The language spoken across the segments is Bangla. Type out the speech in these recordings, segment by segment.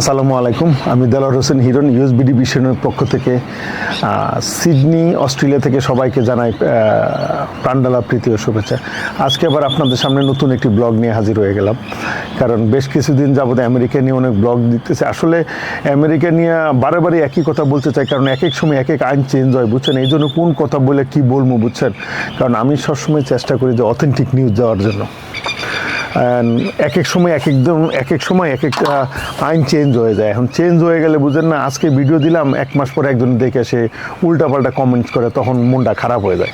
আসসালামু আলাইকুম। আমি দেলার হোসেন হিরন ইউএসবিডি মিশনের পক্ষ থেকে সিডনি, অস্ট্রেলিয়া থেকে সবাইকে জানাই প্রাণডালা প্রীতি ও শুভেচ্ছা। আজকে আবার আপনাদের সামনে নতুন একটি ব্লগ নিয়ে হাজির হয়ে গেলাম। কারণ বেশ কিছুদিন যাবত আমেরিকা নিয়ে অনেক ব্লগ দিতেছে। আসলে আমেরিকা নিয়ে বারে বারে একই কথা বলতে চাই, কারণ এক এক সময় এক এক আইন চেঞ্জ হয়, বুঝছেন? এই জন্য কোন কথা বলে কি বলব, বুঝছেন? কারণ আমি সবসময় চেষ্টা করি যে অথেন্টিক নিউজ দেওয়ার জন্য। এক এক সময় এক একদম এক এক সময় এক একটা আইন চেঞ্জ হয়ে যায়। এখন চেঞ্জ হয়ে গেলে বুঝেন না, আজকে ভিডিও দিলাম, এক মাস পরে একজন দেখে সে উল্টাপাল্টা কমেন্টস করে, তখন মনটা খারাপ হয়ে যায়।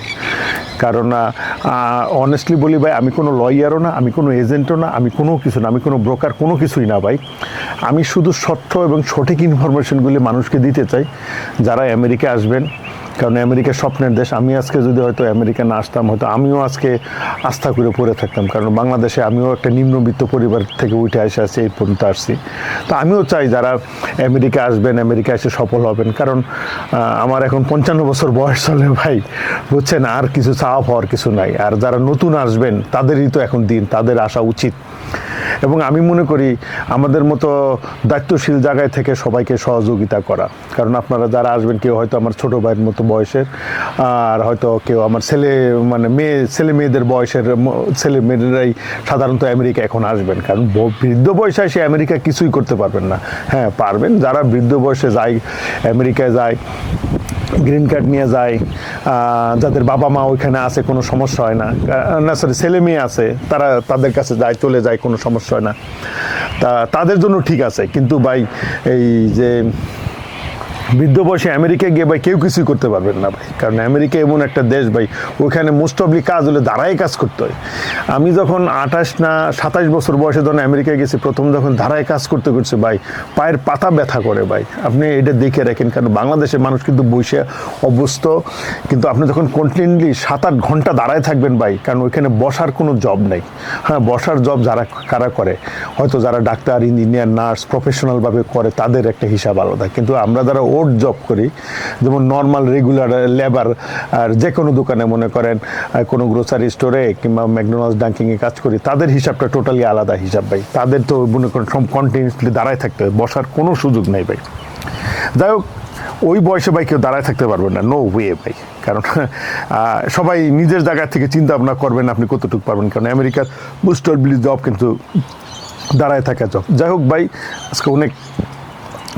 কারণ অনেস্টলি বলি ভাই, আমি কোনো লয়ারও না, আমি কোনো এজেন্টও না, আমি কোনো কিছু না, আমি কোনো ব্রোকার কোনো কিছুই না ভাই। আমি শুধু সত্য এবং সঠিক ইনফরমেশনগুলি মানুষকে দিতে চাই। যারা আমেরিকা আসবেন কারণ আমেরিকা স্বপ্নের দেশ। আমি আজকে যদি হয়তো আমেরিকা না আসতাম, হয়তো আমিও আজকে আস্থা করে পড়ে থাকতাম। কারণ বাংলাদেশে আমিও একটা নিম্নবিত্ত পরিবার থেকে উঠে এসে আসছি এই পর্যন্ত আসছি। তো আমিও চাই যারা আমেরিকা আসবেন, আমেরিকা এসে সফল হবেন। কারণ আমার এখন পঞ্চান্ন বছর বয়স চলে ভাই। বুঝছেন? আর কিছু চাওয়া হওয়ার কিছু নাই। আর যারা নতুন আসবেন, তাদেরই তো এখন দিন, তাদের আসা উচিত। এবং আমি মনে করি আমাদের মতো দায়িত্বশীল জায়গায় থেকে সবাইকে সহযোগিতা করা। কারণ আপনারা যারা আসবেন, কেউ হয়তো আমার ছোট ভাইয়ের মতো বয়সের, আর হয়তো কেউ আমার ছেলে মানে মেয়ে, ছেলে মেয়েদের বয়সের ছেলে মেয়েরাই সাধারণত আমেরিকা এখন আসবেন। কারণ বৃদ্ধ বয়সে সে আমেরিকা কিছুই করতে পারবেন না। হ্যাঁ পারবেন। যারা বৃদ্ধ বয়সে যায়, আমেরিকায় যায় গ্রিন কার্ড নিয়ে যায় যাদের বাবা মা ওইখানে আছে, কোনো সমস্যা হয় না। না সরি ছেলে মেয়ে আছে, তারা তাদের কাছে যায়, চলে যায়, কোনো সমস্যা হয় না। তা, তাদের জন্য ঠিক আছে, কিন্তু ভাই, এই যে বৃদ্ধ বয়সে আমেরিকায় গিয়ে ভাই কেউ কিছুই করতে পারবেন না ভাই। কারণ আমেরিকা এমন একটা দেশ ভাই ওইখানে মোস্ট অফলি কাজ হলে দাঁড়াই কাজ করতে হয়। আমি যখন আঠাশ না সাতাশ বছর বয়সে যখন আমেরিকায় গেছি, প্রথম যখন ধারায় কাজ করতে করছে ভাই, পায়ের পাতা ব্যথা করে ভাই। আপনি এটা দেখে রাখেন, কারণ বাংলাদেশের মানুষ কিন্তু বসে অভ্যস্ত। কিন্তু আপনি যখন কন্টিনিউলি সাত আট ঘণ্টা দাঁড়ায় থাকবেন ভাই, কারণ ওইখানে বসার কোনো জব নেই। হ্যাঁ বসার জব যারা, কারা করে? হয়তো যারা ডাক্তার ইঞ্জিনিয়ার নার্স প্রফেশনালভাবে করে, তাদের একটা হিসাব আলাদা। কিন্তু আমরা যারা ওট জব করি, যেমন নর্মাল রেগুলার লেবার আর যে কোনো দোকানে মনে করেন কোনো গ্রোসারি স্টোরে কিংবা ম্যাকডোনাল্ডস ডাঙ্কিংয়ে কাজ করি, তাদের হিসাবটা টোটালি আলাদা হিসাব ভাই। তাদের তো মনে করেন কন্টিনিউসলি দাঁড়ায় থাকতে হয় বসার কোনো সুযোগ নেই ভাই। যাই হোক, ওই বয়সে ভাই কেউ দাঁড়ায় থাকতে পারবেন না নো ওয়ে ভাই। কারণ সবাই নিজের জায়গা থেকে চিন্তা ভাবনা করবেন আপনি কতটুকু পারবেন, কারণ আমেরিকার বুস্টার বিলি জব কিন্তু দাঁড়ায় থাকা জব যাই হোক ভাই, আজকে অনেক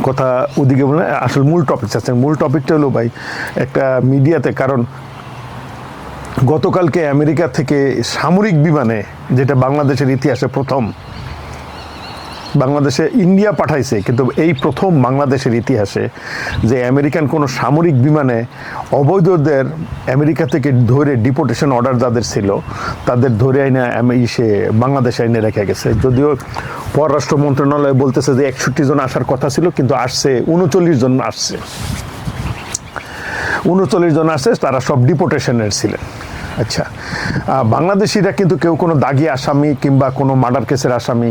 কথা ওদিকে বলে, আসলে মূল টপিক আছে মূল টপিকটা হলো ভাই, একটা মিডিয়াতে, কারণ গতকালকে আমেরিকা থেকে সামরিক বিমানে, যেটা বাংলাদেশের ইতিহাসে প্রথম বাংলাদেশে ইন্ডিয়া পাঠাইছে, কিন্তু এই প্রথম বাংলাদেশের ইতিহাসে যে আমেরিকান কোনো সামরিক বিমানে অবৈধদের আমেরিকা থেকে ধরে ডিপোর্টেশন অর্ডার যাদের ছিল, তাদের ধরে আইনে ইসে বাংলাদেশে আইনে রেখে গেছে। যদিও পররাষ্ট্র মন্ত্রণালয় বলতেছে যে একষট্টি জন আসার কথা ছিল, কিন্তু আসছে, উনচল্লিশ জন আসছে। উনচল্লিশ জন আসছে, তারা সব ডিপোর্টেশনের ছিলেন। আচ্ছা বাংলাদেশিরা কিন্তু কেউ কোনো দাগি আসামি কিংবা কোনো মার্ডার কেসের আসামি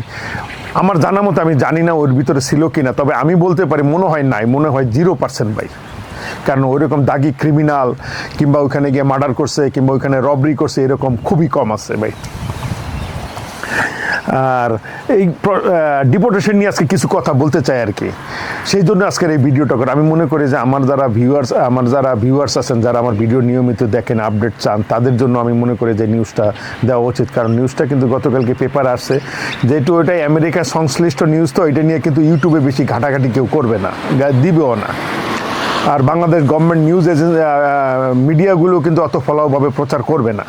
আমার জানা মতো আমি জানি না ওর ভিতরে ছিল কি না তবে আমি বলতে পারি মনে হয় নাই, মনে হয় জিরো পার্সেন্ট ভাই। কারণ ওইরকম দাগি ক্রিমিনাল কিংবা ওইখানে গিয়ে মার্ডার করছে, কিংবা ওইখানে রবরি করছে, এরকম খুবই কম আছে ভাই। আর এই ডিপোর্টেশন নিয়ে আজকে কিছু কথা বলতে চাই আর কি। সেই জন্য আজকের এই ভিডিওটা করে আমি মনে করি যে আমার যারা ভিউয়ার্স আমার যারা ভিউয়ার্স আছেন, যারা আমার ভিডিও নিয়মিত দেখেন আপডেট চান, তাদের জন্য আমি মনে করি যে নিউজটা দেওয়া উচিত। কারণ নিউজটা কিন্তু গতকালকে পেপার আসছে। যেহেতু ওইটাই আমেরিকা সংশ্লিষ্ট নিউজ তো এটা নিয়ে কিন্তু ইউটিউবে বেশি ঘাটাঘাটি কেউ করবে না দিবেও না। আর বাংলাদেশ গভর্নমেন্ট নিউজ এজেন্সি মিডিয়াগুলো কিন্তু অত ফলাওভাবে প্রচার করবে না।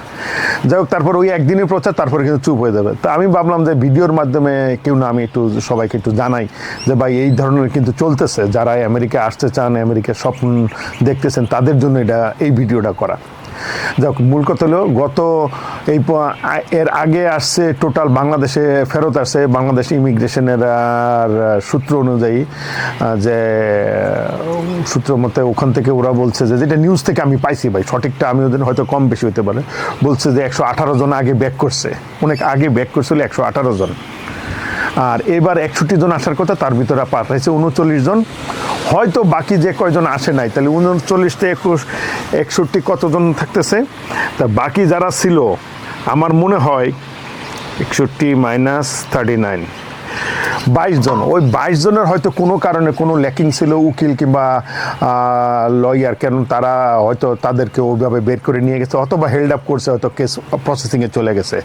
যাই হোক, তারপর ওই একদিনের প্রচার, তারপরে কিন্তু চুপ হয়ে যাবে। তো আমি ভাবলাম যে ভিডিওর মাধ্যমে কেউ না, আমি একটু সবাইকে একটু জানাই যে ভাই, এই ধরনের কিন্তু চলতেছে। যারা আমেরিকা আসতে চান, আমেরিকার স্বপ্ন দেখতেছেন, তাদের জন্য এটা, এই ভিডিওটা করা। যাক মূল কথা হলো, গত এই এর আগে আসছে টোটাল বাংলাদেশে ফেরত আসছে বাংলাদেশ ইমিগ্রেশনের আর সূত্র অনুযায়ী যে সূত্র মতে ওখান থেকে ওরা বলছে যে, যেটা নিউজ থেকে আমি পাইছি ভাই, সঠিকটা আমি ওদের হয়তো কম বেশি হতে পারে, বলছে যে একশো আঠারো জন আগে ব্যাক করছে, অনেক আগে ব্যাক করছিল একশো আঠারো জন। আর এবার একষট্টি জন আসার কথা, তার ভিতরে পাঠাইছে উনচল্লিশ জন। হয়তো বাকি যে কয়জন আসে নাই, তাহলে উনচল্লিশ থেকে একুশ, একষট্টি কতজন থাকতেছে? তা বাকি যারা ছিল, আমার মনে হয় একষট্টি মাইনাস থার্টি নাইন বাইশ জন। ওই বাইশ জনের হয়তো কোনো কারণে কোনো ল্যাকিং ছিল, উকিল কিংবা লয়ার কেন তারা হয়তো তাদেরকে ওইভাবে বের করে নিয়ে গেছে অথবা হেল্ড আপ করছে, হয়তো কেস প্রসেসিংয়ে চলে গেছে।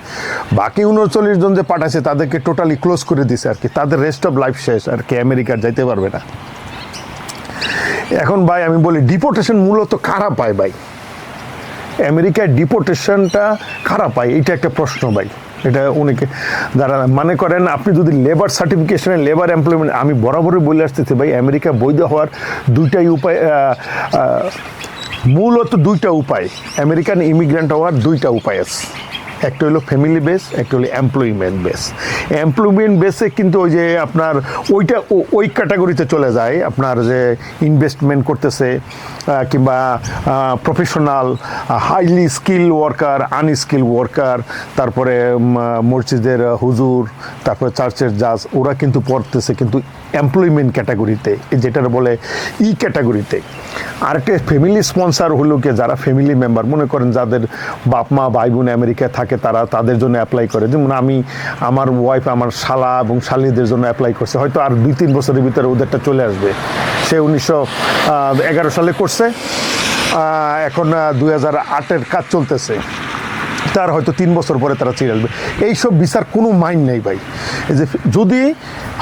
বাকি উনচল্লিশ জন যে পাঠাচ্ছে তাদেরকে টোটালি ক্লোজ করে দিছে আর কি। তাদের রেস্ট অফ লাইফ শেষ, আর কি আমেরিকার যাইতে পারবে না। এখন ভাই, আমি বলি ডিপোর্টেশন মূলত কারা পায় ভাই? আমেরিকায় ডিপোর্টেশনটা খারাপ পায়? এটা একটা প্রশ্ন ভাই। এটা অনেকে যারা মনে করেন আপনি যদি লেবার সার্টিফিকেশনে লেবার এমপ্লয়মেন্ট আমি বরাবরই বলে আসতেছি ভাই, আমেরিকা বৈধ হওয়ার দুইটাই উপায় মূলত দুইটা উপায়। আমেরিকান ইমিগ্রেন্ট হওয়ার দুইটা উপায় আছে। একটা হলো ফ্যামিলি বেস একটা হলো এমপ্লয়মেন্ট বেস এমপ্লয়মেন্ট বেসে কিন্তু ওই যে আপনার ওইটা ওই ক্যাটাগরিতে চলে যায়। আপনার যে ইনভেস্টমেন্ট করতেছে কিংবা professional highly skill worker unskill worker তারপরে মসজিদের হুজুর তারপরে চার্চের জাজ, ওরা কিন্তু পড়তেছে কিন্তু এমপ্লয়মেন্ট ক্যাটাগরিতে যেটা বলে ই ক্যাটাগরিতে আরেকটা ফ্যামিলি স্পন্সার হলো কি যারা ফ্যামিলি মেম্বার মনে করেন যাদের বাপ, মা, ভাই, বোন আমেরিকায় থাকে, তারা তাদের জন্য অ্যাপ্লাই করে। যেমন আমি, আমার ওয়াইফ আমার শালা এবং শালিদের জন্য অ্যাপ্লাই করছে। হয়তো আর দুই, তিন বছরের ভিতরে ওদেরটা চলে আসবে। সে উনিশশো এগারো সালে করছে। এখন দুই হাজার আটের কাজ চলতেছে। তার হয়তো তিন বছর পরে তারা চিরে আসবে। এইসব বিচার কোনো মাইন নেই ভাই। যে যদি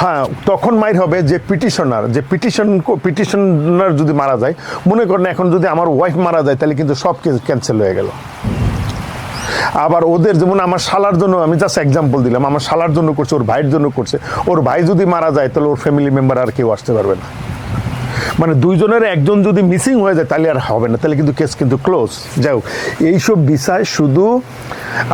হ্যাঁ তখন মাইর হবে যে পিটিশনার, যে পিটিশন, পিটিশনার যদি মারা যায়, মনে করেন এখন যদি আমার ওয়াইফ মারা যায়, তাহলে কিন্তু সব ক্যান্সেল হয়ে গেল। আবার ওদের যেমন আমার শালার জন্য, আমি জাস্ট এক্সাম্পল দিলাম, আমার শালার জন্য করছে, ওর ভাইয়ের জন্য করছে। ওর ভাই যদি মারা যায়, তাহলে ওর ফ্যামিলি মেম্বার আর কেউ আসতে পারবে না। মানে দুইজনের একজন যদি মিসিং হয়ে যায়, তাহলে আর হবে না। তাহলে কিন্তু কেস কিন্তু ক্লোজ যাই হোক, এইসব বিষয় শুধু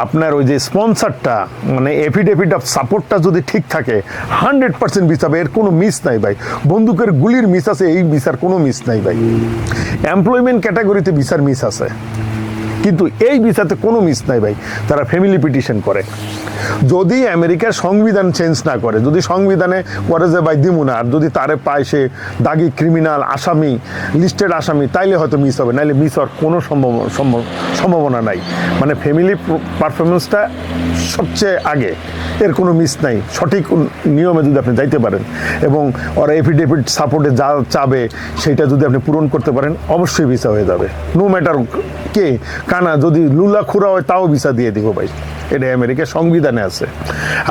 আপনার ওই যে স্পন্সারটা মানে এফিডেভিট অফ সাপোর্টটা যদি ঠিক থাকে হান্ড্রেড পার্সেন্ট মিস হবে। এর কোনো মিস নাই ভাই। বন্দুকের গুলির মিস আছে, এই বিচার কোনো মিস নাই ভাই। এমপ্লয়মেন্ট ক্যাটাগরিতে বিচার মিস আছে। কিন্তু এই ভিসাতে কোনো মিস নাই ভাই, তারা ফ্যামিলি পিটিশন করে। যদি আমেরিকার সংবিধান চেঞ্জ না করে, যদি সংবিধানে করে যে ভাই দিমু না আর যদি তারে পায় সে দাগি ক্রিমিনাল আসামি লিস্টেড আসামি, তাইলে হয়তো মিস হবে, নাইলে মিস হওয়ার কোনো সম্ভব, সম্ভব- সম্ভাবনা নাই। মানে ফ্যামিলি পারফরমেন্সটা সবচেয়ে আগে, এর কোনো মিস নাই। সঠিক নিয়মে যদি আপনি যাইতে পারেন, এবং ওরা এফিডেভিট সাপোর্টে যা চাবে, সেটা যদি আপনি পূরণ করতে পারেন, অবশ্যই ভিসা হয়ে যাবে। নো ম্যাটার কে কানা যদি লুলা খুঁড়া হয়, তাও ভিসা দিয়ে দিব ভাই। এটা আমেরিকার সংবিধানে আছে।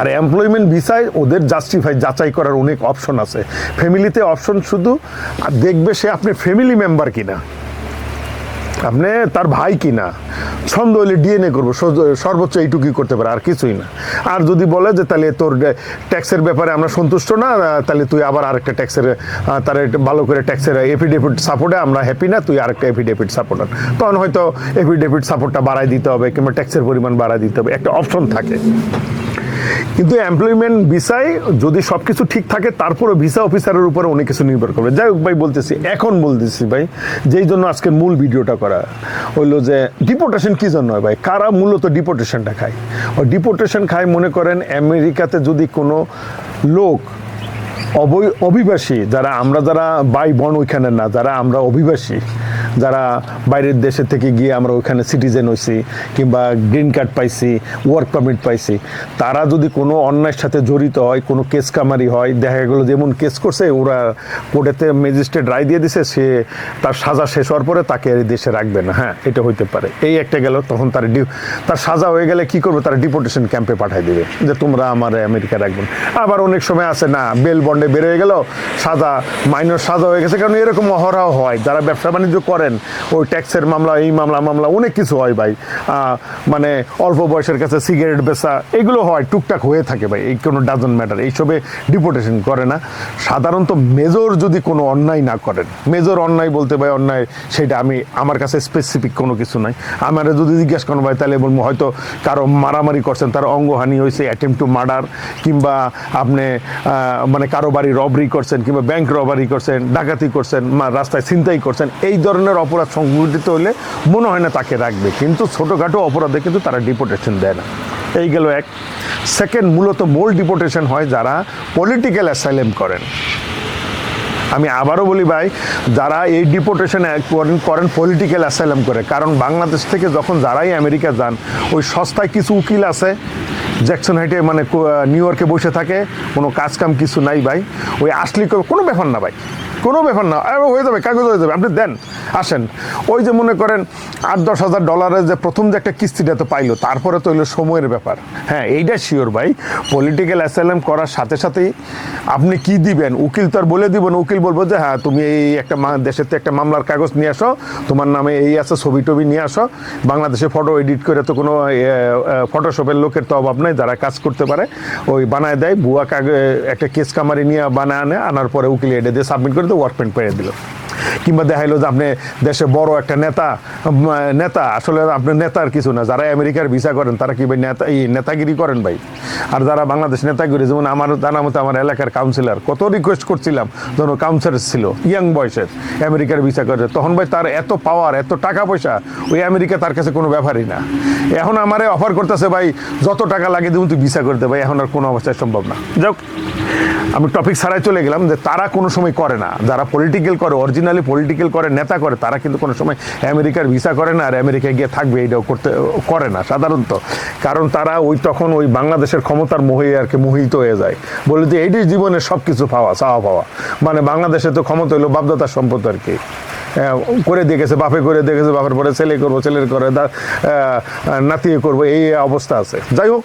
আর এমপ্লয়মেন্ট ভিসায় ওদের জাস্টিফাই যাচাই করার অনেক অপশন আছে। ফ্যামিলিতে অপশন শুধু, আর দেখবে সে আপনি ফ্যামিলি মেম্বার কিনা। আপনি তার ভাই কি না ছন্দ হলে ডিএনএ করব সর্বোচ্চ এইটুকুই করতে পারে, আর কিছুই না। আর যদি বলে যে, তাহলে তোর ট্যাক্সের ব্যাপারে আমরা সন্তুষ্ট না তাহলে তুই আবার আরেকটা ট্যাক্সের তার ভালো করে ট্যাক্সের এফিডেভিট সাপোর্টে আমরা হ্যাপি না, তুই আরেকটা এফিডেভিট সাপোর্টার তখন হয়তো এফিডেভিট সাপোর্টটা বাড়াই দিতে হবে, কিংবা ট্যাক্সের পরিমাণ বাড়াই দিতে হবে, একটা অপশন থাকে। কিন্তু এমপ্লয়মেন্ট ভিসায় যদি সব কিছু ঠিক থাকে তারপরে ভিসা অফিসারের উপরে অনেক কিছু নির্ভর করবে। যাই হোক ভাই, বলতেছি, এখন বলতেছি ভাই, যেই জন্য আজকে মূল ভিডিওটা করা হইল যে ডিপোর্টেশন কী জন্য হয় ভাই? কারা মূলত ডিপোর্টেশনটা খায়? ও ডিপোর্টেশন খায়, মনে করেন, আমেরিকাতে যদি কোনো লোক অবৈ, অভিবাসী, যারা আমরা যারা বাই বন ওইখানে না, যারা আমরা অভিবাসী যারা বাইরের দেশে থেকে গিয়ে আমরা ওইখানে সিটিজেন হয়েছি কিংবা গ্রিন কার্ড পাইছি ওয়ার্ক পারমিট পাইছি, তারা যদি কোনো অন্যায়ের সাথে জড়িত হয়, কোনো কেস কামারি হয়, দেখা গেলো যেমন কেস করছে, ওরা কোর্টেতে ম্যাজিস্ট্রেট রায় দিয়ে দিছে, সে তার সাজা শেষ হওয়ার পরে তাকে আর দেশে রাখবে না। হ্যাঁ এটা হইতে পারে। এই একটা গেল, তখন তার তার সাজা হয়ে গেলে কি করবে? তারা ডিপোর্টেশন ক্যাম্পে পাঠিয়ে দেবে, যে তোমরা আমার আমেরিকা রাখবেন আবার অনেক সময় আছে না বেল বন্ডে বেড়ে গেল, সাজা মাইনর সাজা হয়ে গেছে, কারণ এরকম অহরাহ হয়। যারা ব্যবসা বাণিজ্য করেন, ওই ট্যাক্সের মামলা, এই মামলা মামলা, অনেক কিছু হয় ভাই। মানে অল্প বয়সের কাছে সিগারেট বেচা, এগুলো হয়, টুকটাক হয়ে থাকে ভাই, এই কোনো ডাজন ম্যাটার এইসবে ডিপোর্টেশন করে না। সাধারণত মেজর যদি কোনো অন্যায় না করেন মেজর অন্যায় বলতে ভাই অন্যায়, সেটা আমি, আমার কাছে স্পেসিফিক কোনো কিছু নাই। আমার যদি জিজ্ঞেস করেন, ভাই, তাহলে বলব, হয়তো কারও মারামারি করছেন, তার অঙ্গহানি হয়েছে অ্যাটেম্প টু মার্ডার কিংবা আপনি মানে কারও বাড়ি রবারি করছেন, কিংবা ব্যাংক রবারি করছেন, ডাকাতি করছেন রাস্তায় ছিনতাই করছেন, এই ধরনের অপরাধ সংঘটিত হলে মনে হয় না তাকে রাখবে। কিন্তু ছোটোখাটো অপরাধে কিন্তু তারা ডিপোর্টেশন দেয় না। এই গেল এক। সেকেন্ড মূলত মূল ডিপোর্টেশন হয় যারা পলিটিক্যাল অ্যাসাইলেম করেন। আমি আবারও বলি ভাই, যারা এই ডিপোর্টেশন করেন করেন পলিটিক্যাল অ্যাসাইলাম করে, কারণ বাংলাদেশ থেকে যখন যারাই আমেরিকা যান, ওই সস্তায় কিছু উকিল আছে জ্যাকসন হাইটে মানে নিউ ইয়র্কে বসে থাকে, কোনো কাজ কাম কিছু নাই ভাই। ওই আসলি কোনো ব্যাপার না ভাই। কোনো ব্যাপার না। হয়ে যাবে, কাগজ হয়ে যাবে। আপনি দেন, আসেন। ওই যে মনে করেন আট, দশ হাজার ডলারের যে প্রথম যে একটা কিস্তিটা তো পাইলো, তারপরে তো হইল সময়ের ব্যাপার। হ্যাঁ এইটা শিওর ভাই। পলিটিক্যাল অ্যাসাইলাম করার সাথে সাথেই আপনি কি দিবেন? উকিল তো আর বলে দিব না। উকিল বলব যে হ্যাঁ তুমি এই একটা দেশের থেকে একটা মামলার কাগজ নিয়ে আসো। তোমার নামে এই আছে, ছবি টবি নিয়ে আসো। বাংলাদেশে ফটো এডিট করে তো কোনো ফটোশপের লোকের তো অভাব নাই। যারা কাজ করতে পারে, ওই বানায় দেয়। বুয়া কাগজ একটা কেস কামারি নিয়ে বানায় আনে। আনার পরে উকিল এটা দিয়ে সাবমিট করে তো ওয়ার্ক পেন্ট পেয়ে দিল। কিংবা দেখাইলো যে আপনি দেশে বড় একটা নেতা নেতা, আসলে আপনি নেতার কিছু না, যারা আমেরিকার ভিসা করেন, তারা কি ভাই নেতা, এই নেতাগিরি করেন ভাই? আর যারা বাংলাদেশ নেতাগিরি, যেমন আমার জানা মতো আমার এলাকার কাউন্সিলর কত রিকোয়েস্ট করছিলাম যখন কাউন্সিলর ছিল ইয়াং বয়সের, আমেরিকার ভিসা করে, তখন ভাই তার এত পাওয়ার এত টাকা পয়সা, ওই আমেরিকা তার কাছে কোনো ব্যাপারই না। এখন আমারে অফার করতেছে ভাই, যত টাকা লাগে দেবো, তুই ভিসা করতে ভাই, এখন আর কোনো অবস্থায় সম্ভব না। যাক আমি টপিক ছাড়াই চলে গেলাম যে তারা কোনো সময় করে না, যারা পলিটিক্যাল করে অরিজিনালি পলিটিক্যাল করে নেতা করে তারা কিন্তু কোনো সময় আমেরিকার ভিসা করে না আর আমেরিকায় গিয়ে থাকবে এইটাও করতে করে না সাধারণত। কারণ তারা ওই তখন ওই বাংলাদেশের ক্ষমতার মোহে আর কি মোহিত হয়ে যায়। বলে যে এইটাই জীবনের সব কিছু পাওয়া চাওয়া পাওয়া। মানে বাংলাদেশে তো ক্ষমতা হলো বাপদাতার সম্পদ আর কি। আহ, করে দেখেছে বাপে করে দেখেছে বাপের পরে ছেলে করব ছেলের করে নাতিয়ে করব এই অবস্থা আছে। যাই হোক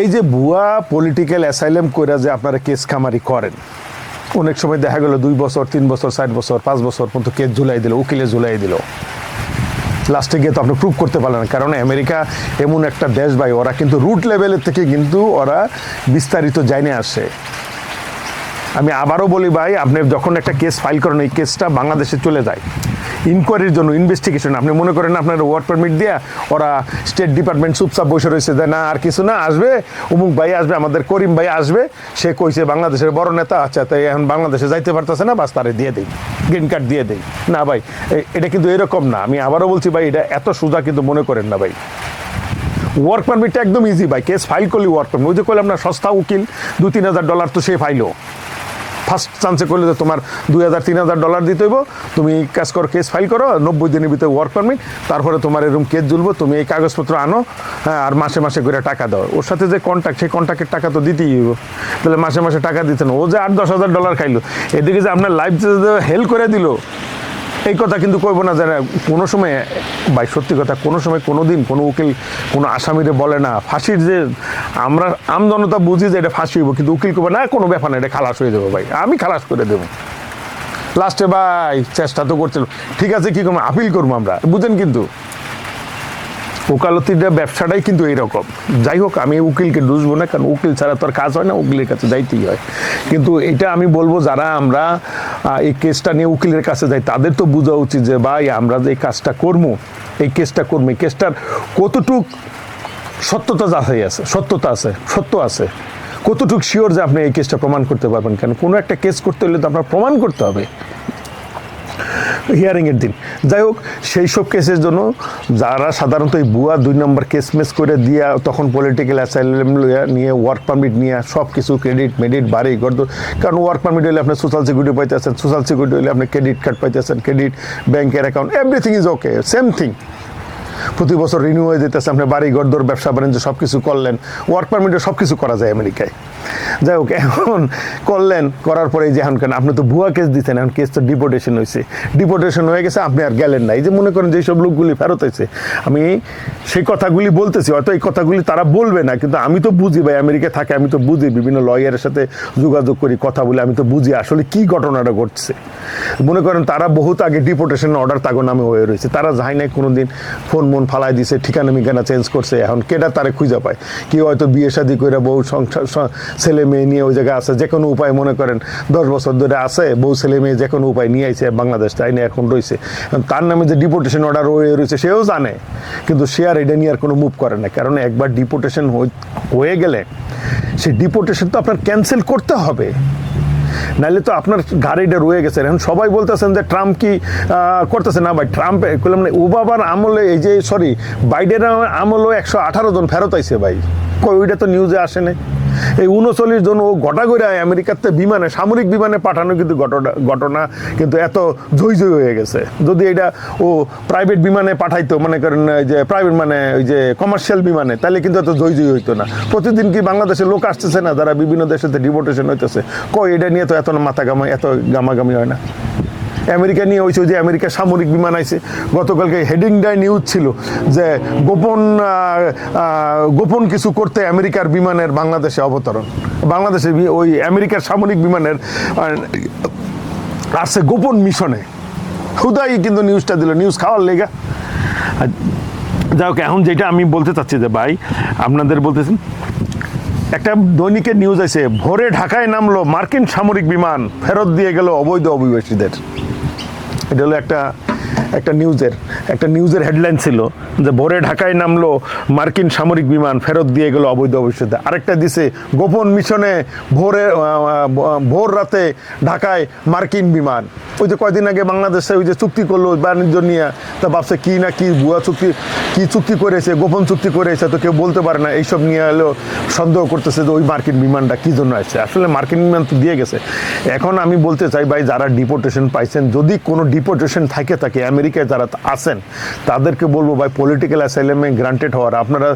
এই যে ভুয়া পলিটিক্যাল অ্যাসাইলেম করে যে আপনারা কেস খামারি করেন অনেক সময় দেখা গেল দুই বছর, তিন বছর, চার বছর, পাঁচ বছর পর্যন্ত কেস ঝুলাই দিল, উকিলে ঝুলাই দিল। লাস্টে গিয়ে তো আপনি প্রুভ করতে পারলেন কারণ আমেরিকা এমন একটা দেশ ভাই, ওরা কিন্তু রুট লেভেলের থেকে কিন্তু ওরা বিস্তারিত জানে আসে। আমি আবারও বলি ভাই, আপনি যখন একটা কেস ফাইল করেন, এই কেসটা বাংলাদেশে চলে যায়। ইনকোয়ারির জন্য ইনভেস্টিগেশন আপনি মনে করেন আপনার ওয়ার্ক পারমিট দিয়ে ওরা স্টেট ডিপার্টমেন্ট চুপচাপ বসে রয়েছে, যে না, আর কিছু না, আসবে, অমুক ভাই আসবে, আমাদের করিম ভাই আসবে, সে কইছে বাংলাদেশের বড় নেতা আচ্ছা তাই এখন বাংলাদেশে যাইতে পারতেছে না, বাস তারে দিয়ে দিই গ্রিন কার্ড দিয়ে দিই। না ভাই এটা কিন্তু এরকম না, আমি আবারও বলছি ভাই, এটা এত সোজা কিন্তু মনে করেন না ভাই। ওয়ার্ক পারমিটটা একদম ইজি ভাই কেস ফাইল করলি ওয়ার্ক পারমিট ওই যে করলাম না, সস্তা উকিল দু তিন হাজার ডলার তো সে ফাইলও ফার্স্ট চান্সে করলে তো তোমার দুই হাজার, তিন হাজার ডলার দিতে হইব। তুমি কাজ করো কেস ফাইল করো, নব্বই দিনের ভিতরে ওয়ার্ক পারমিট তারপরে তোমার এরকম কেস জুলবো তুমি এই কাগজপত্র আনো হ্যাঁ আর মাসে মাসে করে টাকা দাও। ওর সাথে যে কন্ট্যাক্ট সেই কন্ট্যাক্টের টাকা তো দিতেই হইব। তাহলে মাসে মাসে টাকা দিতে না ও যে আট, দশ হাজার ডলার খাইলো, এদিকে যে আপনার লাইফ হেল্প করে দিল এই কথা কিন্তু কইব না যে না, কোনো সময় ভাই সত্যি কথা কোনো সময় কোনো দিন কোনো উকিল কোনো আসামিরে বলে না। ফাঁসির যে আমরা আমজনতা বুঝি যে এটা ফাঁসি হইব কিন্তু উকিল কবে না কোনো ব্যাপার না এটা খালাস হয়ে যাবে ভাই। আমি খালাস করে দেবো। লাস্টে ভাই চেষ্টা তো করছিল। ঠিক আছে কী করব? আপিল করব আমরা। বুঝেন কিন্তু। ওকালতির ব্যবসাটাই কিন্তু এইরকম। যাই হোক, আমি উকিলকে ডুসবো না, কারণ উকিল ছাড়া তো আর কাজ হয় না, উকিলের কাছে যাইতেই হয়। কিন্তু এটা আমি বলব, যারা আমরা এই কেসটা নিয়ে উকিলের কাছে যাই, তাদের তো বোঝা উচিত যে, ভাই, আমরা যে কাজটা করব এই কেসটা করব এই কেসটার কতটুক সত্যতা যাচাই আছে, সত্যতা আছে, সত্য আছে। কতটুকু শিওর যে আপনি এই কেসটা প্রমাণ করতে পারবেন কেন? কোনো একটা কেস করতে হলে তো আপনার প্রমাণ করতে হবে। হিয়ারিংয়ের দিন। যাই হোক, সেই সব কেসের জন্য যারা সাধারণত এই বুয়া দুই নম্বর কেস মেস করে দিয়া তখন পলিটিক্যাল অ্যাসাইলেম নিয়ে ওয়ার্ক পারমিট নিয়ে সব কিছু ক্রেডিট মেডিট বাড়ি গর্দ কারণ ওয়ার্ক পারমিট হলে আপনি সোশ্যাল সিকিউরিটি পাইতেছেন সোশ্যাল সিকিউরিটি হলে আপনি ক্রেডিট কার্ড পাইতেছেন ক্রেডিট ব্যাংকের account everything is okay same thing প্রতি বছর রিনিউ হয়ে যেতেছে, আপনি বাড়ি গড়দর ব্যবসা বাণিজ্য সব কিছু করলেন ওয়ার্ক পারমিটে সব কিছু করা যায় আমেরিকায়। যাই হোক, এখন করলেন, করার পরে যে এখন কেন, আপনি তো ভুয়া কেস দিচ্ছেন এখন কেস তো ডিপোর্টেশন হয়েছে ডিপোর্টেশন হয়ে গেছে, আপনি আর গেলেন না। এই যে মনে করেন যেসব লোকগুলি ফেরত হয়েছে আমি সেই কথাগুলি বলতেছি, হয়তো এই কথাগুলি তারা বলবে না, কিন্তু আমি তো বুঝি ভাই আমেরিকায় থাকে, আমি তো বুঝি, বিভিন্ন লয়ারের সাথে যোগাযোগ করি, কথা বলে, আমি তো বুঝি আসলে কি ঘটনাটা ঘটছে। মনে করেন তারা বহুত আগে ডিপোর্টেশন অর্ডার তাগো নামে হয়ে রয়েছে, তারা যায় নাই কোনো দিন ফোন মন ফালাই দিছে, ঠিকানা মিকানা চেঞ্জ করছে, এখন কেটা তারে খুঁজে পায়? কেউ হয়তো বিয়ে শাদি করে বউ সংসার ছেলে মেয়ে নিয়ে ওই জায়গায় আছে যে কোনো উপায় মনে করেন, দশ বছর ধরে আছে, বউ ছেলে মেয়ে যে কোনো উপায় নিয়ে আইছে বাংলাদেশ, তাই নিয়ে এখন রয়েছে তার নামে যে ডিপোর্টেশন অর্ডার হয়ে রয়েছে সেও জানে, কিন্তু সে আর এটা নিয়ে আর কোনো মুভ করে না, কারণ একবার ডিপোর্টেশন হয়ে গেলে সেই ডিপোর্টেশন তো আপনার ক্যান্সেল করতে হবে। নাহলে তো আপনার গাড়িটা রয়ে গেছে। এখন সবাই বলতেছেন যে ট্রাম্প কি করতেছে? না ভাই, ট্রাম্প করলাম না ওবাবার আমলে এই যে সরি বাইডেনের আমলেও একশো আঠারো জন ফেরত আইছে ভাই। ওইটা তো নিউজে আসে নাই। এই উনচল্লিশ জন ও ঘটা করে আমেরিকাতে বিমানে, সামরিক বিমানে পাঠানো কিন্তু ঘটনা কিন্তু এত জয় জয় হয়ে গেছে। যদি এটা ও প্রাইভেট বিমানে পাঠাইতো, মনে করেন যে প্রাইভেট মানে ওই যে কমার্শিয়াল বিমানে, তাহলে কিন্তু এত জয় জয় হইতো না। প্রতিদিন কি বাংলাদেশে লোক আসতেছে না, যারা বিভিন্ন দেশেতে ডিপোর্টেশন হইতেছে? কই এটা নিয়ে তো এত মাথা গামা এত গামাগামি হয় না। আমেরিকা নিয়ে হয়েছে যে আমেরিকা সামরিক বিমান আইছে। গতকালকে হেডিং ডাই নিউজ ছিল যে গোপন গোপন কিছু করতে আমেরিকার বিমানের বাংলাদেশে অবতরণ। বাংলাদেশে ওই আমেরিকার সামরিক বিমানের আসছে গোপন মিশনে। হুদাই কিন্তু নিউজটা দিল নিউজ খাওয়ার লেগা। যাই হোক, এখন যেটা আমি বলতে চাচ্ছি যে ভাই, আপনাদের বলতেছেন একটা দৈনিকের নিউজ আছে ভোরে ঢাকায় নামলো মার্কিন সামরিক বিমান, ফেরত দিয়ে গেল অবৈধ অভিবাসীদের। এটা হলো একটা একটা নিউজের একটা নিউজের হেডলাইন ছিল যে ভোরে ঢাকায় নামলো মার্কিন সামরিক বিমান, ফেরত দিয়ে গেল অবৈধ অভিবাসীদের আরেকটা দিছে, গোপন মিশনে ভোরে ভোর রাতে ঢাকায় মার্কিন বিমান। ওই যে কয়দিন আগে বাংলাদেশে ওই যে চুক্তি করল বাণিজ্য নিয়ে, তা ভাবছে কি না কি ভুয়া চুক্তি, কি চুক্তি করেছে, গোপন চুক্তি করেছে, তো কেউ বলতে পারে না, এইসব নিয়ে এলো, সন্দেহ করতেছে যে ওই মার্কিন বিমানটা কি জন্য আসছে। আসলে মার্কিন বিমান তো দিয়ে গেছে। এখন আমি বলতে চাই ভাই, যারা ডিপোর্টেশন পাইছেন, যদি কোনো ডিপোর্টেশন থাকে থাকে আমেরিকায় যারা আছেন, তাদেরকে বলব ভাই পলিটিক্যাল অ্যাসাইলেমে গ্রান্টেড হওয়ার। আপনারা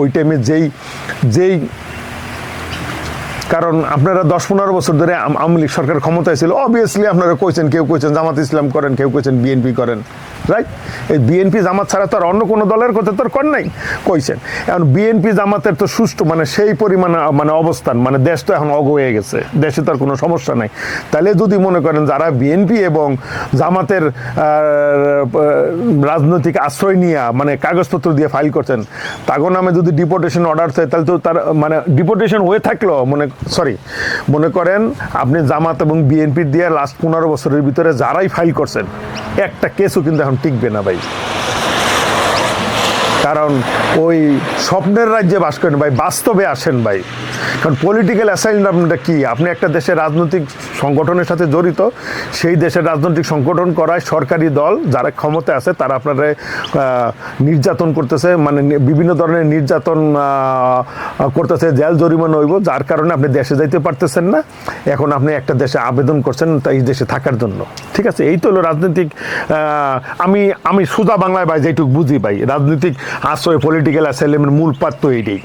ওই টাইমে যেই যেই, কারণ আপনারা দশ পনেরো বছর ধরে আওয়ামী লীগ সরকার ক্ষমতায় ছিল। অবভিয়াসলি আপনারা কইছেন, কেউ কইছেন জামাত ইসলাম করেন, কেউ কইছেন বিএনপি করেন। রাইট এই বিএনপি জামাত ছাড়া তো আর অন্য কোনো দলের কথা তো আর কর নাই, কইছেন। এখন বিএনপি জামাতের তো সুষ্ঠু মানে সেই পরিমাণে মানে অবস্থান মানে দেশ তো এখন অগ হয়ে গেছে, দেশে তো আর কোনো সমস্যা নাই। তাহলে যদি মনে করেন যারা বিএনপি এবং জামাতের রাজনৈতিক আশ্রয় নিয়ে মানে কাগজপত্র দিয়ে ফাইল করছেন, তাগো নামে যদি ডিপোর্টেশন অর্ডার হয় তাহলে তো তার মানে ডিপোর্টেশন হয়ে থাকল মনে সরি মনে করেন আপনি জামাত এবং বিএনপির দিয়ে লাস্ট পনেরো বছরের ভিতরে যারাই ফাইল করছেন, একটা কেসও কিন্তু এখন টিকবে না ভাই। কারণ ওই স্বপ্নের রাজ্যে বাস করেন ভাই বাস্তবে আসেন ভাই। কারণ পলিটিক্যাল অ্যাসাইনমেন্টটা কি? আপনি একটা দেশের রাজনৈতিক সংগঠনের সাথে জড়িত, সেই দেশের রাজনৈতিক সংগঠন করায় সরকারি দল যারা ক্ষমতায় আছে, তারা আপনারা নির্যাতন করতেছে মানে বিভিন্ন ধরনের নির্যাতন করতেছে, জেল জরিমানা হইব, যার কারণে আপনি দেশে যাইতে পারতেছেন না। এখন আপনি একটা দেশে আবেদন করছেন এই দেশে থাকার জন্য। ঠিক আছে? এই তো হলো রাজনৈতিক আমি আমি সুদা বাংলায় ভাই যেটুকু বুঝি ভাই, রাজনৈতিক আশ্রয় পলিটিক্যাল অ্যাসাইলেমের মূল পাত তো এইটাই।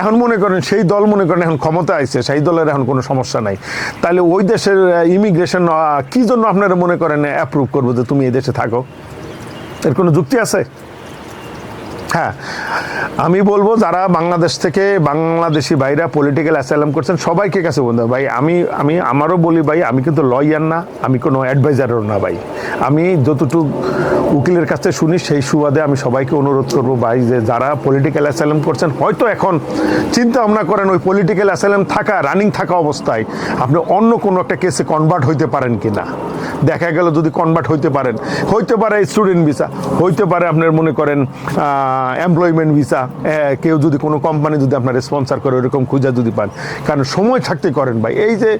এখন মনে করেন সেই দল মনে করেন এখন ক্ষমতা আইছে, সেই দলের এখন কোনো সমস্যা নাই। তাহলে ওই দেশের ইমিগ্রেশন কি জন্য আপনারা মনে করেন অ্যাপ্রুভ করব যে তুমি এই দেশে থাকো? এর কোনো যুক্তি আছে? হ্যাঁ আমি বলব যারা বাংলাদেশ থেকে বাংলাদেশি ভাইরা পলিটিক্যাল অ্যাসাইলাম করছেন, সবাইকে কাছে বলতে ভাই, আমি আমি, আমারও বলি, ভাই, আমি কিন্তু লয়ার না, আমি কোনো অ্যাডভাইজারও না, ভাই। আমি যতটুকু উকিলের কাছে শুনি, সেই সুবাদে আমি সবাইকে অনুরোধ করব, ভাই, যে যারা পলিটিক্যাল অ্যাসাইলাম করছেন, হয়তো এখন চিন্তা ভাবনা করেন ওই পলিটিক্যাল অ্যাসাইলাম থাকা রানিং থাকা অবস্থায়, আপনি অন্য কোনো একটা কেসে কনভার্ট হইতে পারেন কি না দেখা গেল যদি কনভার্ট হইতে পারেন। হইতে পারে স্টুডেন্ট ভিসা হইতে পারে আপনার মনে করেন এমপ্লয়মেন্ট ভিসা কেউ যদি কোনো কোম্পানি যদি আপনার স্পন্সার করে ওরকম খুঁজা যদি পান। কারণ সময় থাকতে করেন ভাই। এই যে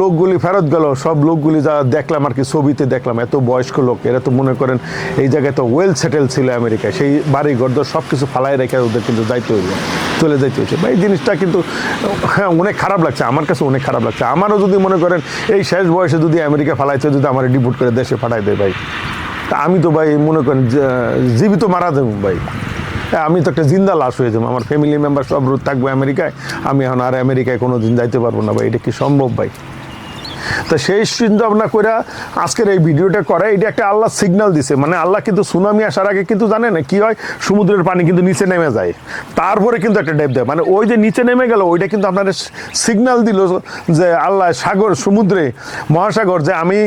লোকগুলি ফেরত গেল, সব লোকগুলি যা দেখলাম আর কি, ছবিতে দেখলাম, এত বয়স্ক লোক, এরা তো মনে করেন এই জায়গায় তো ওয়েল সেটেল ছিল আমেরিকায়। সেই বাড়ি ঘর সব কিছু ফালাই রেখে ওদের কিন্তু যাইতে হইল, চলে যাইতে ভাই, এই জিনিসটা কিন্তু হ্যাঁ অনেক খারাপ লাগছে। আমার কাছে অনেক খারাপ লাগছে। আমারও যদি মনে করেন, এই শেষ বয়সে যদি আমেরিকা ফালাইছে, যদি আমার ডিপুট করে দেশে পাঠাই দেয় ভাই। তা আমি তো ভাই মনে করেন জীবিত মারা দেব ভাই। আমি তো একটা জিন্দা লাশ হয়ে যাব। আমার ফ্যামিলি মেম্বার সব রোধ থাকব আমেরিকায়। আমি এখন আর আমেরিকায় কোনো দিন যাইতে পারব না ভাই। এটা কি সম্ভব ভাই? তা সেই চিন্তা ভাবনা করে আজকের এই ভিডিওটা করে, এটা একটা আল্লাহ সিগন্যাল দিছে। মানে আল্লাহ কিন্তু সুনামি আসার আগে কিন্তু জানে না কি হয়? সমুদ্রের পানি কিন্তু নিচে নেমে যায়। তারপরে কিন্তু একটা ডেপ দেয়। মানে ওই যে নিচে নেমে গেল, ওইটা কিন্তু আপনার সিগনাল দিল যে আল্লাহ সাগর, সমুদ্রে, মহাসাগর, যে আমি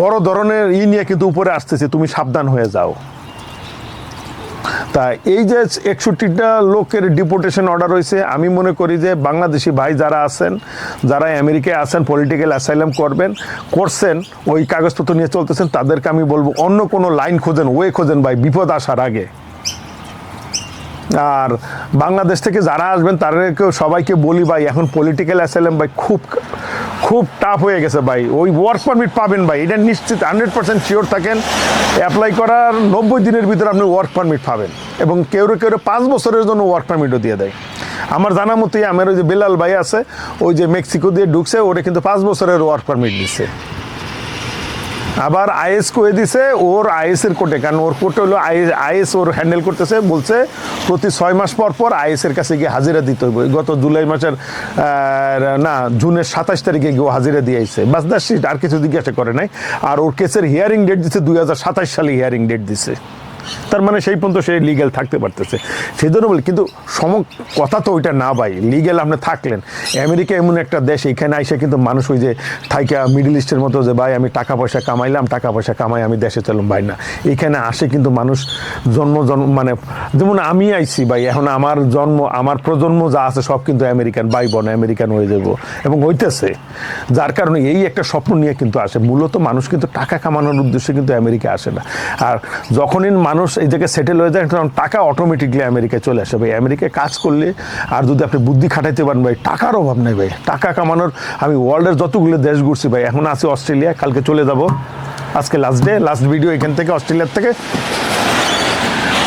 বড় ধরনের ই নিয়ে কিন্তু উপরে আসতেছি, তুমি সাবধান হয়ে যাও। তা এই যে একষট্টিটা লোকের ডিপোর্টেশন অর্ডার হয়েছে আমি মনে করি যে বাংলাদেশি ভাই যারা আছেন যারা আমেরিকায় আছেন পলিটিক্যাল অ্যাসাইলাম করবেন, করছেন, ওই কাগজপত্র নিয়ে চলতেছেন, তাদেরকে আমি বলব অন্য কোনো লাইন খোঁজেন ওয়ে খোঁজেন ভাই, বিপদ আসার আগে। আর বাংলাদেশ থেকে যারা আসবেন, তাদেরকেও সবাইকে বলি ভাই, এখন পলিটিক্যাল অ্যাসাইলাম ভাই খুব খুব টাফ হয়ে গেছে ভাই। ওই ওয়ার্ক পারমিট পাবেন ভাই, এটা নিশ্চিত হান্ড্রেড পার্সেন্ট শিওর থাকেন। অ্যাপ্লাই করার নব্বই দিনের ভিতরে আপনি ওয়ার্ক পারমিট পাবেন এবং কেউ কেউ পাঁচ বছরের জন্য ওয়ার্ক পারমিটও দিয়ে দেয়। আমার জানা মতোই আমার ওই যে বেলাল ভাই আছে, ওই যে মেক্সিকো দিয়ে ঢুকছে, ওরে কিন্তু পাঁচ বছরের ওয়ার্ক পারমিট দিছে। আবার আইএস কয়ে দিছে, ওর আইএসের কোর্টে কারণ ওর কোর্টে হলো আইএস ওর হ্যান্ডেল করতেছে, বলছে প্রতি ছয় মাস পর পর আইএসের কাছে গিয়ে হাজিরা দিতে হবে গত জুলাই মাসের না, জুনের সাতাশ তারিখে গিয়ে হাজিরা দিয়ে আইছে। বাস আর কিছু জিজ্ঞাসা করে নাই। আর ওর কেসের হিয়ারিং ডেট দিছে দুই হাজার সাতাশ সালে হিয়ারিং ডেট দিছে। তার মানে সেই পর্যন্ত সে লিগ্যাল থাকতে পারতেছে। সেই জন্য বলি, কিন্তু সম কথা তো ওইটা না ভাই লিগ্যাল আপনি থাকলেন। আমেরিকা এমন একটা দেশ, এখানে আইসে কিন্তু মানুষ ওই যে থাইকা মিডল ইস্টের মতো যে, ভাই, আমি টাকা পয়সা কামাইলাম, টাকা পয়সা কামাই, আমি দেশে চললাম। ভাই, না। এখানে আসে কিন্তু মানুষ জন্ম জন্ম মানে যেমন আমি আইছি ভাই, এখন আমার জন্ম, আমার প্রজন্ম যা আছে সব কিন্তু আমেরিকান, ভাই বোন, আমেরিকান হয়ে যাব। এবং হইতেছে, যার কারণে এই একটা স্বপ্ন নিয়ে কিন্তু আসে। মূলত মানুষ কিন্তু টাকা কামানোর উদ্দেশ্যে কিন্তু আমেরিকা আসে না। আর যখনই মানুষ এই জায়গায় সেটেল হয়ে যায়, কারণ টাকা অটোমেটিকলি আমেরিকায় চলে আসে। ভাই, আমেরিকায় কাজ করলে আর যদি আপনি বুদ্ধি খাটাইতে পারেন, ভাই, টাকার অভাব নেই, ভাই। টাকা কামানোর, আমি ওয়ার্ল্ডের যতগুলো দেশ ঘুরছি, ভাই, এখন আছি অস্ট্রেলিয়া, কালকে চলে যাব। আজকে লাস্ট ডে লাস্ট ভিডিও এখান থেকে, অস্ট্রেলিয়ার থেকে।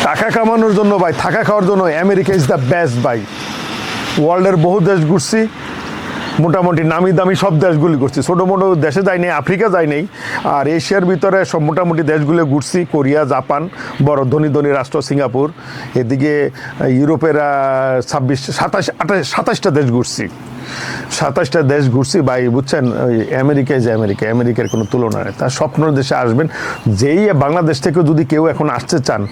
টাকা কামানোর জন্য, ভাই, থাকা খাওয়ার জন্য আমেরিকা ইজ দ্য বেস্ট ভাই। ওয়ার্ল্ডের বহু দেশ ঘুরছি। মোটামুটি নামি দামি সব দেশগুলি ঘুরছি। ছোটো মোটো দেশে যাই নেই, আফ্রিকা যাই নাই, আর এশিয়ার ভিতরে সব মোটামুটি দেশগুলো ঘুরছি, কোরিয়া, জাপান, বড় ধনী ধনী রাষ্ট্র সিঙ্গাপুর, এদিকে ইউরোপের ছাব্বিশ, সাতাশ, আঠাশ, সাতাশটা দেশ ঘুরছি। সাতাশটা দেশ ঘুরছি ভাই, বুঝছেন? ওই আমেরিকায় যে আমেরিকা, আমেরিকার কোনো তুলনা নেই। তার স্বপ্নের দেশে আসবেন। যেই বাংলাদেশ থেকে যদি কেউ এখন আসতে চান,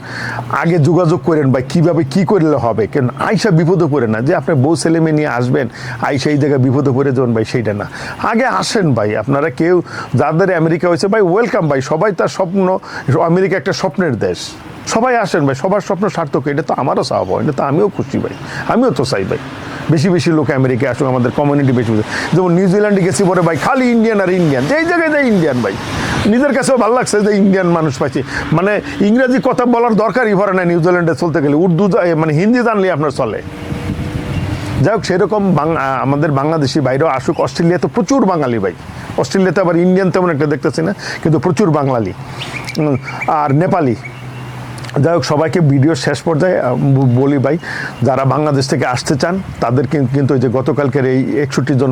আগে যোগাযোগ করেন ভাই, কীভাবে কী করলে হবে? কেন আইসা বিপদে পড়ে না। যে আপনি বউ, ছেলে মেয়ে নিয়ে আসবেন, আইসা এই জায়গায় বিপদে পড়ে যাবেন ভাই, সেইটা না। আগে আসেন ভাই, আপনারা কেউ, যাদের আমেরিকা হয়েছে, ভাই ওয়েলকাম ভাই। সবাই তার স্বপ্ন, আমেরিকা একটা স্বপ্নের দেশ। সবাই আসেন ভাই, সবার স্বপ্ন সার্থক, এটা তো আমারও চাওয়া এটা তো আমিও খুশি ভাই, আমিও তো চাই ভাই। বেশি বেশি লোক আমেরিকা আসুক, আমাদের কমিউনিটি বেশি বেশি। যেমন নিউজিল্যান্ডে গেছি পরে ভাই, খালি ইন্ডিয়ান আর ইন্ডিয়ান এই জায়গায় যাই ইন্ডিয়ান ভাই। নিজের কাছেও ভালো লাগছে যে ইন্ডিয়ান মানুষ পাচ্ছি মানে ইংরেজি কথা বলার দরকারই পড়ে না নিউজিল্যান্ডে চলতে গেলে, উর্দু মানে হিন্দি জানলে আপনার চলে। যাই হোক, সেরকম আমাদের বাংলাদেশি বাইরেও আসুক অস্ট্রেলিয়া তো প্রচুর বাঙালি ভাই। অস্ট্রেলিয়াতে আবার ইন্ডিয়ান তেমন একটা দেখতেছি না, কিন্তু প্রচুর বাঙালি। আর নেপালি। যাই হোক, সবাইকে ভিডিও শেষ পর্যায়ে বলি ভাই, যারা বাংলাদেশ থেকে আসতে চান, তাদের কিন্তু যে গতকালকের এই একষট্টি জন,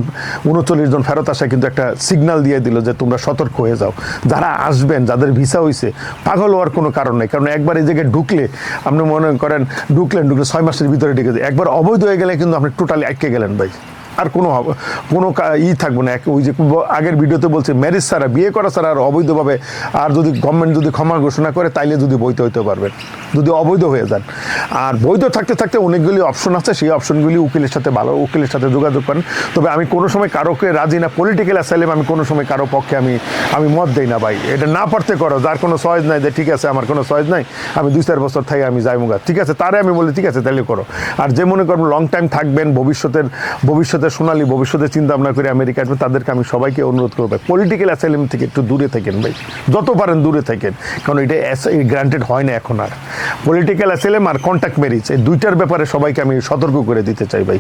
উনচল্লিশ জন ফেরত আসা কিন্তু একটা সিগন্যাল দিয়ে দিল যে তোমরা সতর্ক হয়ে যাও। যারা আসবেন, যাদের ভিসা হয়েছে পাগল হওয়ার কোনো কারণ নেই। কারণ একবার এই জায়গায় ঢুকলে, আপনি মনে করেন, ঢুকলেন, ঢুকলে ছয় মাসের ভিতরে ঢুকে যায়। একবার অবৈধ হয়ে গেলে কিন্তু আপনি টোটালি আটকে গেলেন ভাই। আর কোনো কোনো ই থাকবে না। ওই যে আগের ভিডিওতে বলছে ম্যারেজ ছাড়া, বিয়ে করা ছাড়া আর অবৈধভাবে, আর যদি গভর্নমেন্ট যদি ক্ষমা ঘোষণা করে, তাইলে যদি বৈধ হইতে পারবেন যদি অবৈধ হয়ে যান। আর বৈধ থাকতে থাকতে অনেকগুলি অপশন আছে, সেই অপশনগুলি উকিলের সাথে ভালো, উকিলের সাথে যোগাযোগ করেন। তবে আমি কোনো সময় কারোকে রাজি না পলিটিক্যাল অ্যাসাইলেম আমি কোনো সময় কারও পক্ষে আমি আমি মত দেই না ভাই। এটা না পারতে করো, যার কোনো সহজ নাই যে, ঠিক আছে, আমার কোনো সহজ নাই, আমি দুই চার বছর থেকে আমি যাই মুগা ঠিক আছে, তারে আমি বলি, ঠিক আছে তাহলে করো। আর যে মনে করবেন লং টাইম থাকবেন, ভবিষ্যতের ভবিষ্যতের সোনালী ভবিষ্যতের চিন্তা ভাবনা করে আমেরিকা আসবে, তাদেরকে আমি সবাইকে অনুরোধ করব পলিটিক্যাল অ্যাসাইলেম থেকে একটু দূরে থাকেন ভাই। যত পারেন দূরে থাকেন। কারণ এটা গ্রান্টেড হয় না এখন আর। পলিটিক্যাল অ্যাসাইলেম আর কন্ট্যাক্ট ম্যারিজ এই দুইটার ব্যাপারে সবাইকে আমি সতর্ক করে দিতে চাই ভাই।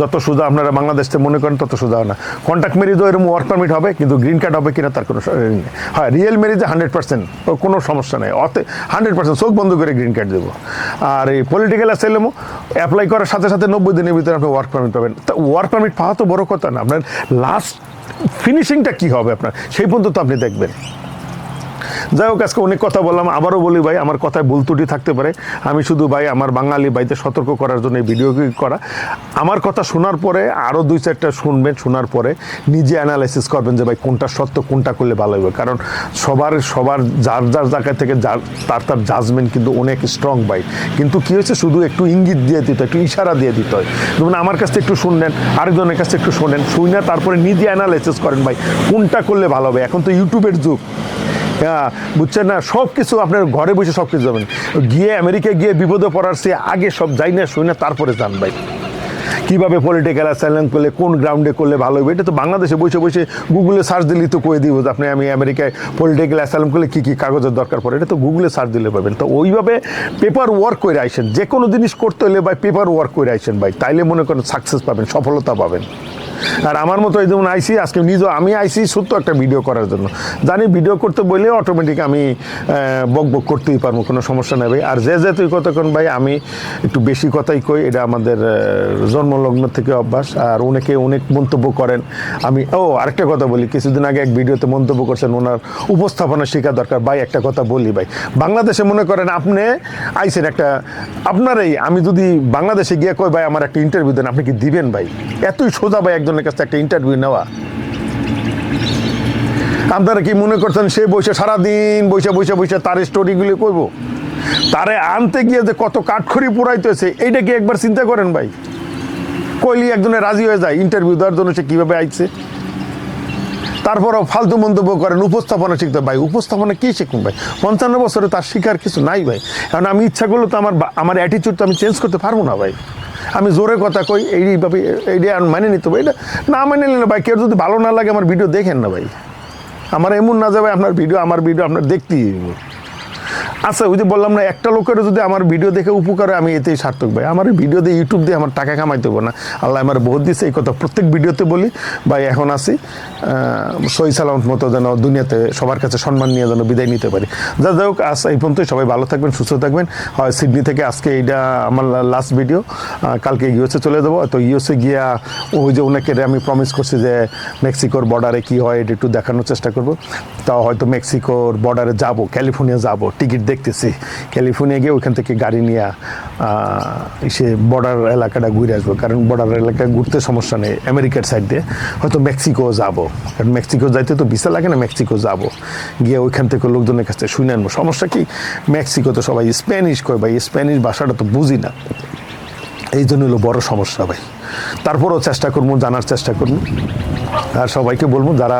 যত সোজা আপনারা বাংলাদেশ মনে করেন, তত সোজা না। কন্ট্যাক্ট ম্যারিজও এরকম ওয়ার্ক পারমিট হবে, কিন্তু গ্রিন কার্ড হবে কিনা তার কোনো হ্যাঁ রিয়েল ম্যারিজে হান্ড্রেড পার্সেন্ট কোনো সমস্যা নেই। অতে হান্ড্রেড পার্সেন্ট চোখ বন্ধ করে গ্রিন কার্ড দেবো। আর এই পলিটিক্যাল অ্যাসাইলেমও অ্যাপ্লাই করার সাথে সাথে নব্বই দিনের ভিতরে আপনি ওয়ার্ক পারমিট পাবেন। তা ওয়ার্ক পারমিট পাওয়া তো বড় কথা না। আপনার লাস্ট ফিনিশিংটা কি হবে আপনার? সেই পর্যন্ত তো আপনি দেখবেন। যাই হোক, আজকে অনেক কথা বললাম। আবারও বলি ভাই, আমার কথায় ভুল ত্রুটি থাকতে পারে। আমি শুধু ভাই, আমার বাঙালি ভাইতে সতর্ক করার জন্য এই ভিডিও করা। আমার কথা শোনার পরে আরও দুই চারটা শুনবেন, শোনার পরে নিজে অ্যানালাইসিস করবেন যে ভাই কোনটা সত্য, কোনটা করলে ভালো হবে। কারণ সবার সবার যার যার জায়গা থেকে যার তার তার জাজমেন্ট কিন্তু অনেক স্ট্রং ভাই। কিন্তু কি হয়েছে? শুধু একটু ইঙ্গিত দিয়ে দিতে একটু ইশারা দিয়ে দিতে হয়। যেমন আমার কাছ থেকে একটু শুনলেন, আরেকজনের কাছ একটু শোনেন শুনে তারপরে নিজে অ্যানালাইসিস করেন ভাই, কোনটা করলে ভালো হবে? এখন তো ইউটিউবের যুগ। হ্যাঁ বুঝছেন না? সব কিছু আপনার ঘরে বসে সব কিছু যাবেন। গিয়ে আমেরিকায় গিয়ে বিপদে পড়ার সে আগে সব যাই না শুই না, তারপরে যান ভাই। কীভাবে পলিটিক্যাল অ্যাসাইলেম করলে, কোন গ্রাউন্ডে করলে ভালো হবে, এটা তো বাংলাদেশে বসে বসে গুগলে সার্চ দিলেই তো করে দিব যে আপনি আমি আমেরিকায় পলিটিক্যাল অ্যাসাইলেম করলে কী কী কাগজের দরকার পড়ে, এটা তো গুগলে সার্চ দিলে পাবেন। তো ওইভাবে পেপার ওয়ার্ক করে আইসেন যে কোনো জিনিস করতে হলে ভাই পেপার ওয়ার্ক করে আইসেন ভাই, তাইলে মনে করেন সাকসেস পাবেন, সফলতা পাবেন। আর আমার মতো এই যেমন আইসি, আজকে নিজেও আমি আইসি, সত্য একটা ভিডিও করার জন্য। জানি ভিডিও করতে বললে অটোমেটিক আমি বক বক করতেই পারব, কোনো সমস্যা নেই ভাই। আর যে যে তুই কতক্ষণ ভাই, আমি একটু বেশি কথাই কই, এটা আমাদের জন্মলগ্ন থেকে অভ্যাস। আর অনেকে অনেক মন্তব্য করেন। আমি, ও, আরেকটা কথা বলি, কিছুদিন আগে এক ভিডিওতে মন্তব্য করছেন, ওনার উপস্থাপনা শেখা দরকার। ভাই, একটা কথা বলি ভাই, বাংলাদেশে মনে করেন আপনি আইসেন একটা, আপনারই, আমি যদি বাংলাদেশে গিয়ে কই ভাই, আমার একটা ইন্টারভিউ দেন, আপনি কি দিবেন ভাই? এতই সোজা ভাই একজনের কাছে একটা ইন্টারভিউ নেওয়া। আপনারা কি মনে করছেন সে বসে সারাদিন বসে বসে বসে তার স্টোরিগুলি করব? তারে আনতে গিয়ে যে কত কাঠখড়ি পুরাইতেছে এইটা কি একবার চিন্তা করেন ভাই? কইলি একজনে রাজি হয়ে যায় ইন্টারভিউ দেওয়ার জন্য সে কীভাবে আইছে? তারপরও ফালতু মন্তব্য করেন, উপস্থাপনা শিখতে, ভাই, উপস্থাপনা কি শিখুন ভাই? পঞ্চান্ন বছরে তার শিকার কিছু নাই ভাই। কারণ আমি ইচ্ছা করলে তো আমার আমার অ্যাটিচিউড তো আমি চেঞ্জ করতে পারব না ভাই। আমি জোরে কথা কই এইভাবে এইটা মানে নিতে হবে না মানে নিলে ভাই, কেউ যদি ভালো না লাগে আমার ভিডিও দেখেন না ভাই আমার এমন না যাবে আপনার ভিডিও, আমার ভিডিও আপনার দেখতেই। আচ্ছা ওই যে বললাম না, একটা লোকেরও যদি আমার ভিডিও দেখে উপকার আমি এতেই সার্থক ভাই। আমার ভিডিও দিয়ে ইউটিউব দিয়ে আমার টাকা কামাইতে হবে না। আল্লাহ আমার বহুত দিচ্ছে এই কথা প্রত্যেক ভিডিওতে বলি। ভাই, এখন আসি সই সালামত মতো যেন দুনিয়াতে সবার কাছে সম্মান নিয়ে যেন বিদায় নিতে পারি। যা যাই হোক, আজ এই পর্যন্তই। সবাই ভালো থাকবেন, সুস্থ থাকবেন। হয় সিডনি থেকে আজকে এইটা আমার লাস্ট ভিডিও কালকে ইউএসএ চলে যাব। তো ইউএসএ গিয়া ওই যে ওনাকে আমি প্রমিস করছি যে মেক্সিকোর বর্ডারে কি হয়, এটা একটু দেখানোর চেষ্টা করব। তাও হয়তো মেক্সিকোর বর্ডারে যাব ক্যালিফোর্নিয়া যাব টিকিট দেখতেছি। ক্যালিফোর্নিয়া গিয়ে ওইখান থেকে গাড়ি নিয়ে সে বর্ডার এলাকাটা ঘুরে আসব। কারণ বর্ডার এলাকা ঘুরতে সমস্যা নেই, আমেরিকার সাইড দিয়ে। হয়তো মেক্সিকো যাব। কারণ মেক্সিকো যাইতে তো ভিসা লাগে না মেক্সিকো যাব। গিয়ে ওইখান থেকে লোকজনের কাছ থেকে শুনে আনব। সমস্যা কি? মেক্সিকো তো সবাই স্প্যানিশ কয় ভাই। স্প্যানিশ ভাষাটা তো বুঝি না। এই জন্য হলো বড় সমস্যা ভাই। তারপরও চেষ্টা করব, জানার চেষ্টা করব। আর সবাইকে বলব, যারা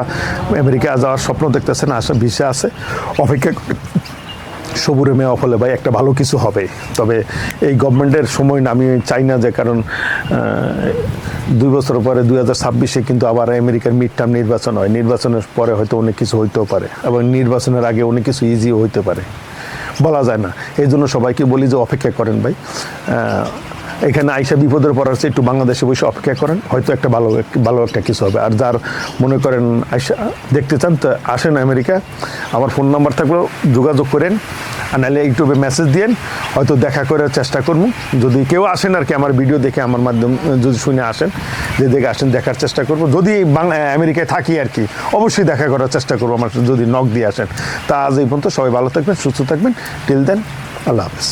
আমেরিকা যাওয়ার স্বপ্ন দেখতেছেন আসা ভিসা আছে, অপেক্ষা সবুরে মেয়ে ফলে ভাই একটা ভালো কিছু হবে। তবে এই গভর্নমেন্টের সময় আমি চাই না যে কারণ দুই বছর পরে দুই হাজার ছাব্বিশে কিন্তু আবার আমেরিকার মিড টার্ম নির্বাচন হয়। নির্বাচনের পরে হয়তো অনেক কিছু হইতেও পারে এবং নির্বাচনের আগে অনেক কিছু ইজিও হইতে পারে। বলা যায় না। এই জন্য সবাইকে বলি যে অপেক্ষা করেন ভাই। এখানে আইসা বিপদের পড়ার চেয়ে একটু বাংলাদেশে বসে অপেক্ষা করেন, হয়তো একটা ভালো ভালো একটা কিছু হবে। আর যার মনে করেন আইসা দেখতে চান, তো আসেন আমেরিকা। আমার ফোন নাম্বার থাকলেও যোগাযোগ করেন, আর নাহলে ইউটিউবে মেসেজ দিয়েন, হয়তো দেখা করার চেষ্টা করব। যদি কেউ আসেন আর কি আমার ভিডিও দেখে আমার মাধ্যম, যদি শুনে আসেন, যে দেখে আসেন, দেখার চেষ্টা করব। যদি বাংলা, আমেরিকায় থাকি আর কি, অবশ্যই দেখা করার চেষ্টা করব আমার, যদি নক দিয়ে আসেন। তা আজ এই পর্যন্ত সবাই ভালো থাকবেন, সুস্থ থাকবেন। টিল দেন, আল্লাহ হাফেজ।